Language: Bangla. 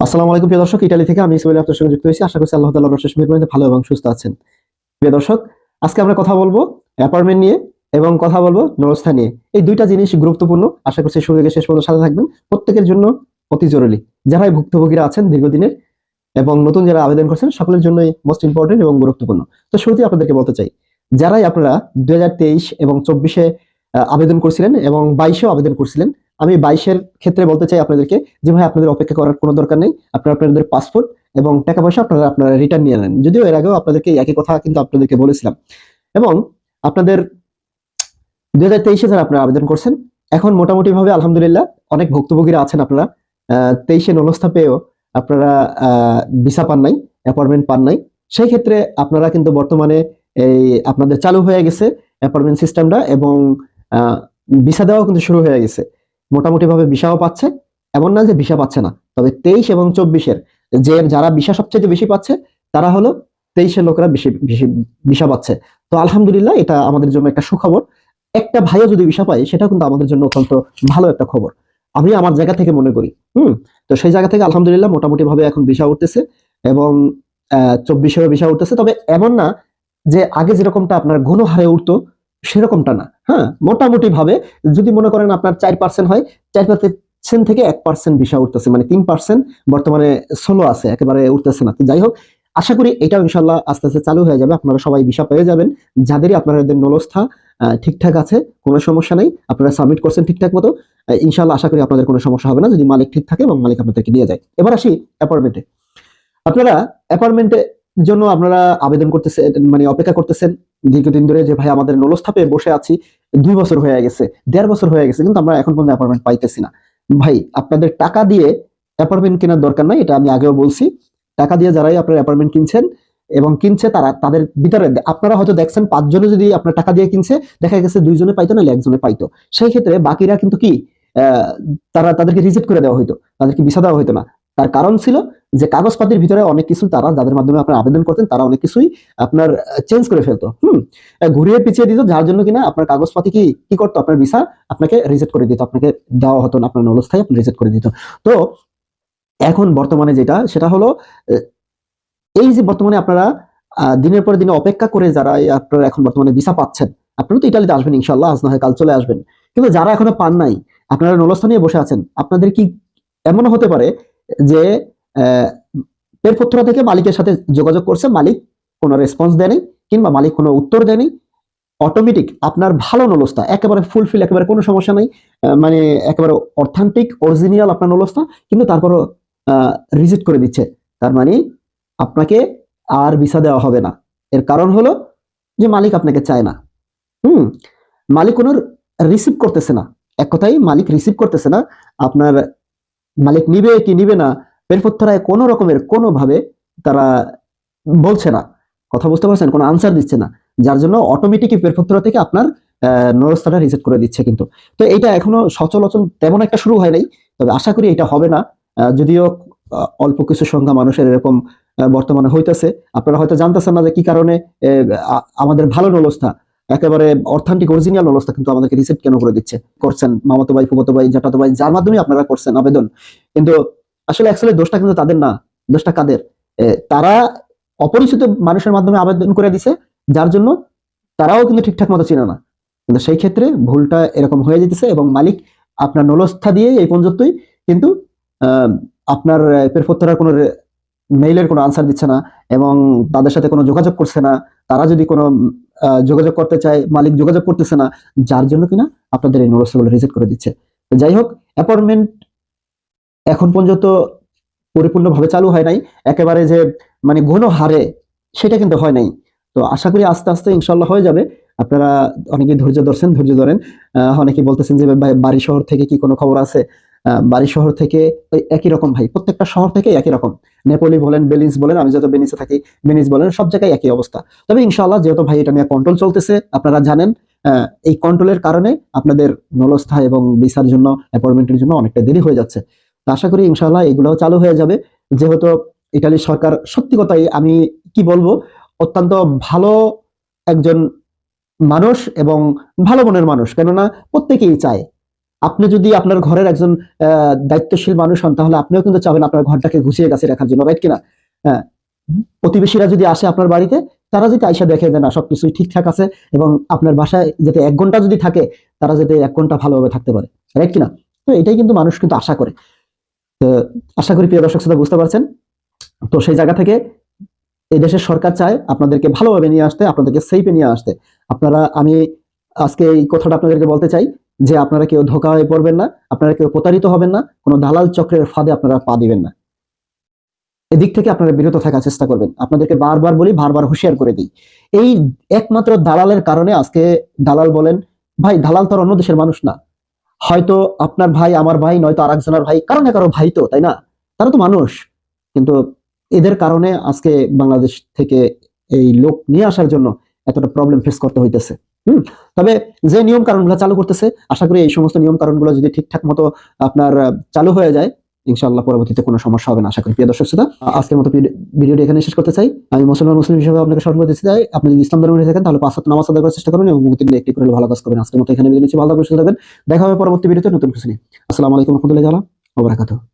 আসসালামু আলাইকুম, প্রিয় দর্শক। ইটালি থেকে আমি ইসমাইল আপনার সঙ্গে যুক্ত হয়েছি। আশা করছি আল্লাহ তাআলার অশেষ মেহরবানিতে ভালো এবং সুস্থ আছেন। প্রিয় দর্শক, আজকে আমরা কথা বলব অ্যাপার্টমেন্ট নিয়ে এবং কথা বলব নরস্থা নিয়ে। এই দুইটা জিনিস গুরুত্বপূর্ণ। আশা করছি শুরু থেকে শেষ পর্যন্ত সাথে থাকবেন। প্রত্যেকের জন্য অতি জরুরি। যারাই ভুক্তভোগীরা আছেন দীর্ঘদিনের এবং নতুন যারা আবেদন করছেন, সকলের জন্যই মোস্ট ইম্পর্টেন্ট এবং গুরুত্বপূর্ণ। তো শুরুতেই আপনাদেরকে বলতে চাই, যারাই আপনারা দুই হাজার তেইশ এবং চব্বিশে আবেদন করছিলেন এবং বাইশেও আবেদন করছিলেন আমি বাইশের ক্ষেত্রে বলতে চাই আপনাদেরকে যে ভাই, আপনাদের অপেক্ষা করার কোনো দরকার নেই। আপনারা আপনাদের পাসপোর্ট এবং টাকা পয়সা আপনারা আপনারা রিটার্ন নিয়ে নেন। যদিও এর আগেও আপনাদেরকে একই কথা কিন্তু আপনাদেরকে বলেছিলাম। এবং আপনাদের দুই হাজার তেইশে যারা আপনারা আবেদন করছেন, এখন মোটামুটি ভাবে আলহামদুলিল্লাহ অনেক ভুক্তভোগীরা আছেন আপনারা। তেইশে নলস্থা পেয়েও আপনারা ভিসা পান নাই অ্যাপয়েন্টমেন্ট পান নাই। সেই ক্ষেত্রে আপনারা কিন্তু বর্তমানে এই আপনাদের চালু হয়ে গেছে অ্যাপয়েন্টমেন্ট সিস্টেমটা এবং ভিসা দেওয়াও কিন্তু শুরু হয়ে গেছে। মোটামুটি ভাবে ভিসাও পাচ্ছে, এমন না যে ভিসা পাচ্ছে না। তবে তেইশ এবং চব্বিশের যে যারা ভিসা সবচেয়ে বেশি পাচ্ছে, তারা হলো তেইশের লোকেরা বেশি ভিসা পাচ্ছে। তো আলহামদুলিল্লাহ এটা আমাদের জন্য একটা সুখবর। একটা ভাইও যদি ভিসা পায়, সেটা কিন্তু আমাদের জন্য অত্যন্ত ভালো একটা খবর। আমি আমার জায়গা থেকে মনে করি, হুম? তো সেই জায়গা থেকে আলহামদুলিল্লাহ মোটামুটি ভাবে এখন ভিসা উঠতেছে এবং, আহ, চব্বিশেরও ভিসা উঠতেছে। তবে এমন না যে আগে যেরকমটা আপনার ঘন হারে উঠতো সেরকমটা না। হ্যাঁ মোটামুটি ভাবে যদি মনে করেন আপনার চার পার্সেন্ট হয়, চার পার্সেন্ট থেকে এক পার্সেন্ট ভিসা উঠতেছে মানে তিন পার্সেন্ট বর্তমানে ষোলো আছে, একেবারে উঠতেছে না। যাই হোক, আশা করি এটাও ইনশাল্লাহ আস্তে আস্তে চালু হয়ে যাবে, আপনারা সবাই ভিসা পেয়ে যাবেন। যাদেরই আপনাদের নলস্থা ঠিকঠাক আছে, কোনো সমস্যা নেই, আপনারা সাবমিট করছেন ঠিকঠাক মতো ইনশাল্লাহ আশা করি আপনাদের কোনো সমস্যা হবে না, যদি মালিক ঠিক থাকে এবং মালিক আপনাদেরকে দিয়ে যায়। এবার আসি অ্যাপার্টমেন্টে। আপনারা অ্যাপার্টমেন্টে জন্য আপনারা আবেদন করতেছেন মানে অপেক্ষা করতেছেন দীর্ঘদিন ধরে যে, ভাই, আমাদের নলস্থাপে বসে আছি, দুই বছর হয়ে গেছে, দেড় বছর হয়ে গেছে, কিন্তু আমরা এখন পর্যন্ত অ্যাপার্টমেন্ট পাইতেছি না। ভাই, আপনাদের টাকা দিয়ে অ্যাপার্টমেন্ট কেনার দরকার নাই, এটা আমি আগেও বলছি। টাকা দিয়ে যারাই আপনার অ্যাপার্টমেন্ট কিনছেন এবং কিনছে তারা, তাদের ভিতরে, আপনারা হয়তো দেখছেন পাঁচজনে যদি আপনার টাকা দিয়ে কিনছে, দেখা গেছে দুইজনে পাইতো না একজনে পাইতো। সেই ক্ষেত্রে বাকিরা কিন্তু কি তারা তাদেরকে রিজেক্ট করে দেওয়া হইতো, তাদেরকে ভিসা দেওয়া হইতো না। তার কারণ ছিল যে কাগজপাতির ভিতরে অনেক কিছু তারা, যাদের মাধ্যমে আপনার আবেদন করতেন, তারা অনেক কিছুই আপনার চেঞ্জ করে ফেলতো। হুম? ঘুরিয়ে পিছিয়ে দিত, যার জন্য কিনা আপনার কাগজপাতি কি কি করতো? আপনার ভিসা আপনাকে রিজেক্ট করে দিত, আপনাকে দেওয়া হতো না, আপনার অবস্থায় আপনি রিজেক্ট করে দিত। তো, এখন বর্তমানে যেটা, সেটা হলো এই যে বর্তমানে আপনারা দিনের পর দিনে অপেক্ষা করে যারা আপনারা এখন বর্তমানে ভিসা পাচ্ছেন, আপনারা তো ইটালিতে আসবেন ইনশাল্লাহ আজ না হয় কাল চলে আসবেন। কিন্তু যারা এখনও পান নাই, আপনারা নলস্থানে বসে আছেন, আপনাদের কি এমনও হতে পারে যে পেরপত্র থেকে মালিকের সাথে যোগাযোগ করছে, মালিক কোনো রেসপন্স দেয়নি কিংবা মালিক কোনো উত্তর দেয়নি। অটোমেটিক আপনার ভালো নলস্তা একেবারে ফুলফিল একেবারে কোনো সমস্যা নাই মানে একেবারে অর্থান্তিক অরিজিনাল আপনার নলস্তা কিন্তু তারপরও রিজেক্ট করে দিচ্ছে। তার মানে আপনাকে আর ভিসা দেওয়া হবে না। এর কারণ হলো যে মালিক আপনাকে চায় না। হুম, মালিক কোনো রিসিভ করতেছে না। এক কথাই মালিক রিসিভ করতেছে না। আপনার মালিক নিবে কি নিবে না পেরপত্রায় কোনো রকমের, কোনোভাবে তারা বলছে না, কথা বুঝতে পারছেন, কোনো আনসার দিচ্ছে না, যার জন্য অটোমেটিক পেরপত্র থেকে আপনার নরস্থাটা রিসেট করে দিচ্ছে কিন্তু। তো এটা এখনও সচলাচল তেমন একটা শুরু হয় নাই, তবে আশা করি এটা হবে না যদিও অল্প কিছু সংখ্যা মানুষের এরকম বর্তমানে হইতেছে। আপনারা হয়তো জানতেছেন না যে কি কারণে আমাদের ভালো নলস্থা একেবারে অর্থান্তিক অরিজিনাল অবস্থা কিন্তু আমাদেরকে রিসেট কেন করে দিচ্ছে? করছেন মামাতো ভাই ফুবতো ভাই জাটাতো ভাই, যার মাধ্যমে আপনারা করছেন আবেদন। কিন্তু আসলে অ্যাকচুয়ালি দোষটা কিন্তু তাদের না, দোষটা কাদের? তারা অপরিচিত মানুষের মাধ্যমে আবেদন করে দিছে, যার জন্য তারাও কিন্তু ঠিকঠাক মতো চিনে না। কিন্তু সেই ক্ষেত্রে ভুলটা এরকম হয়ে যেতেছে এবং মালিক আপনার নলস্থা দিয়ে এই পর্যন্তই কিন্তু আপনার পেরফত্তরার কোনো মেইলের কোনো আনসার দিচ্ছে না এবং তাদের সাথে কোনো যোগাযোগ করছে না। তারা যদি কোনো যোগাযোগ করতে চায়, মালিক যোগাযোগ করতেছে না, যার জন্য কিনা আপনাদের এই নোটসগুলো রিজেক্ট করে দিচ্ছে। যাই হোক অ্যাপয়েন্টমেন্ট এখন পর্যন্ত পরিপূর্ণভাবে চালু হয় নাই। একেবারে যে মানে ঘন হারে সেটা কিন্তু হয় নাই। তো আশা করি আস্তে আস্তে ইনশাল্লাহ হয়ে যাবে। আপনারা অনেকে ধৈর্য ধরছেন, ধৈর্য ধরেন। অনেকে বলতেছেন যে বাড়ি শহর থেকে কি কোনো খবর আছে? বাড়ি শহর থেকে ওই একই রকম, ভাই। প্রত্যেকটা শহর থেকে একই রকম। নেপোলি বলেন, বেলিন্স বলেন, আমি যত বেনিসে থাকি, বেনিস বলেন, সব জায়গায় একই অবস্থা। তবে ইনশাল্লাহ যেহেতু, ভাই, এটা নিয়ে কন্ট্রোল চলতেছে, আপনারা জানেন এই কন্ট্রোলের কারণে আপনাদের নলস্থা এবং ভিসার জন্য অ্যাপয়েন্টমেন্টের জন্য অনেকটা দেরি হয়ে যাচ্ছে। আশা করি ইনশাল্লাহ এগুলোও চালু হয়ে যাবে। যেহেতু ইটালির সরকার, সত্যি কথাই আমি কি বলব, অত্যন্ত ভালো একজন মানুষ এবং ভালো মনের মানুষ। কেননা প্রত্যেকেই চায়। আপনি যদি আপনার ঘরের একজন দায়িত্বশীল মানুষ হন, তাহলে আপনিও কিন্তু চাবেন আপনার ঘরটাকে ঘুষিয়ে গাছে রাখার জন্য রাইট কিনা? হ্যাঁ। প্রতিবেশীরা যদি আসে আপনার বাড়িতে, তারা যদি আইসা দেখে যে না, সবকিছুই ঠিকঠাক আছে এবং আপনার বাসায় যাতে এক ঘণ্টা যদি থাকে, তারা যাতে এক ঘণ্টা ভালোভাবে থাকতে পারে রাইট কিনা? তো এটাই কিন্তু মানুষ কিন্তু আশা করে। আশা করি প্রিয় দর্শক শ্রোতা বুঝতে পারছেন। তো সেই জায়গা থেকে এই দেশের সরকার চায় আপনাদেরকে ভালোভাবে নিয়ে আসতে, আপনাদেরকে সেফে নিয়ে আসতে। আপনারা, আমি আজকে এই কথাটা আপনাদেরকে বলতে চাই যে আপনারা কেউ ধোকা হয়ে পড়বেন না, আপনারা কেউ প্রতারিত হবেন না, কোনো দালাল চক্রের ফাঁদে আপনারা পা দিবেন না। এদিক থেকে আপনারা বিরত থাকার চেষ্টা করবেন। আপনাদেরকে বারবার বলি, বারবার হুঁশিয়ার করে দিই। এই একমাত্র দালালের কারণে আজকে দালাল বলেন, ভাই, দালাল তো অন্য দেশের মানুষ না। হয়তো আপনার ভাই, আমার ভাই, নয়তো আর একজনের ভাই, কারও না কারও ভাই তো, তাই না? তারা তো মানুষ। কিন্তু এদের কারণে আজকে বাংলাদেশ থেকে এই লোক নিয়ে আসার জন্য এতটা প্রবলেম ফেস করতে হইতেছে। হুম? তবে যে নিয়ম কারণগুলো চালু করতেছে, আশা করি এই সমস্ত নিয়ম কারণগুলো যদি ঠিকঠাক মতো আপনার চালু হয়ে যায় ইনশাআল্লাহ পরবর্তীতে কোনো সমস্যা হবে না, আশা করি। প্রিয় দর্শক শ্রোতা আজকের মতো ভিডি- ভিডিওটি এখানে শেষ করতে চাই। আমি মুসলমান মুসলিম হিসেবে আপনাকে স্মরণ করতে চাই আপনি যদি ইসলাম ধর্মে থাকেন, তাহলে পাঁচ নামাজ আদায় করার চেষ্টা করবেন এবং মুক্তির একটি করে ভালো কাজ করবেন। আজকের মতো এখানে বিদায় নিচ্ছি। ভালো থাকবেন দেখা হবে পরবর্তী ভিডিওতে নতুন কিছু নিয়ে। আসসালামু আলাইকুম রহমতুল্লাহ ওবরাকাতুহ